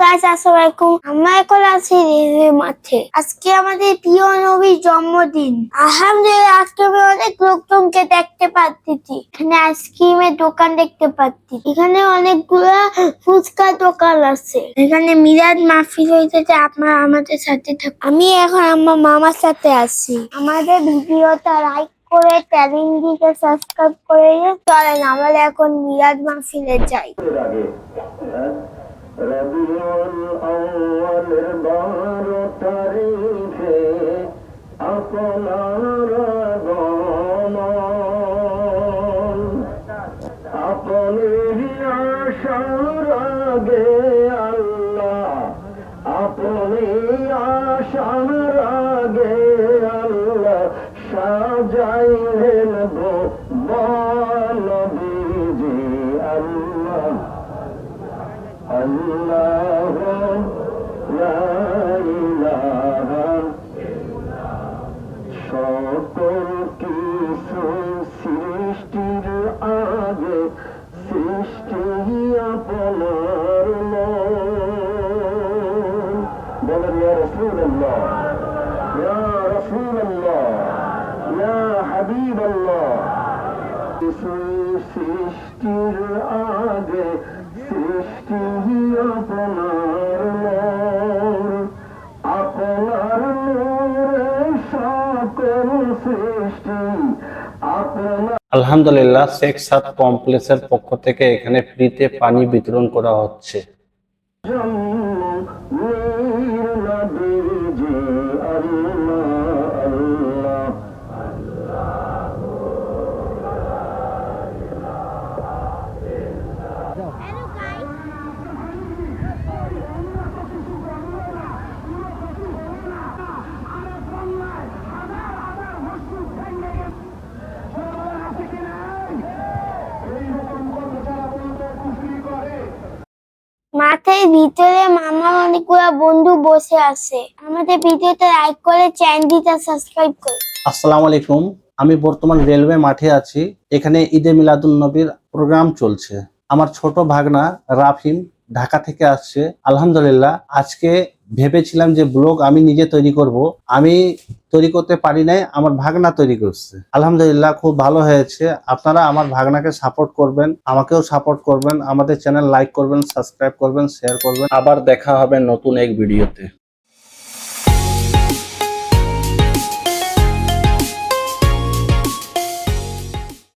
Guys আসসালামু আলাইকুম আমরা এখন আছি রেলওয়ে মাঠে। আজকে আমাদের প্রিয় নবীর জন্মদিন। আলহামদুলিল্লাহ, আজকে আমি অনেক লোকজনকে দেখতে পাচ্ছি। এখানে আইসক্রিমের দোকান দেখতে পাচ্ছি। এখানে অনেকগুলা ফুচকা দোকান আছে। এখানে মিরাজ মাহফিল হইতেছে, আপনারা আমাদের সাথে থাকুন। আমি এখন আমার মামার সাথে আছি। আমাদের ভিডিওটা লাইক করে চ্যানেলটিকে সাবস্ক্রাইব করে চলেন। আমরা এখন মিরাজ মাহফিলে যাই। রবিউল আউয়ালের বারো তারিখে আপনার আগমন আপনি আসার আগে আল্লাহ। আপনি আসার আগে আল্লাহ সাজাইলেন ভুবন সকল কিছু সৃষ্টির আগে সৃষ্টি আপনার বলেন, ইয়া রাসূলুল্লাহ ইয়া রাসূলুল্লাহ, ইয়া হাবিবাল্লাহ। কিছু সৃষ্টির আগে আলহামদুলিল্লাহ শেখ সাদ কমপ্লেক্সের পক্ষ থেকে এখানে ফ্রিতে পানি বিতরণ করা হচ্ছে। মাঠের ভিতরে মামা অনেকগুলো বন্ধু বসে আছে। আমাদের ভিডিওতে লাইক করে চ্যানেলটা সাবস্ক্রাইব করে। আসসালামু আলাইকুম। আমি বর্তমান রেলওয়ে মাঠে আছি। এখানে ঈদে মিলাদুল নবীর প্রোগ্রাম চলছে। আমার ছোট ভাগনা রাফিম ঢাকা থেকে আসছে। আলহামদুলিল্লাহ, আজকে ভেবেছিলাম যে ব্লগ আমি নিজে তৈরি করব। আমি তৈরি করতে পারি নাই, আমার ভাগনা তৈরি করছে। আলহামদুলিল্লাহ, খুব ভালো হয়েছে। আপনারা আমার ভাগনাকে সাপোর্ট করবেন, আমাকেও সাপোর্ট করবেন। আমাদের চ্যানেল লাইক করবেন সাবস্ক্রাইব করবেন শেয়ার করবেন। আবার দেখা হবে নতুন এক ভিডিওতে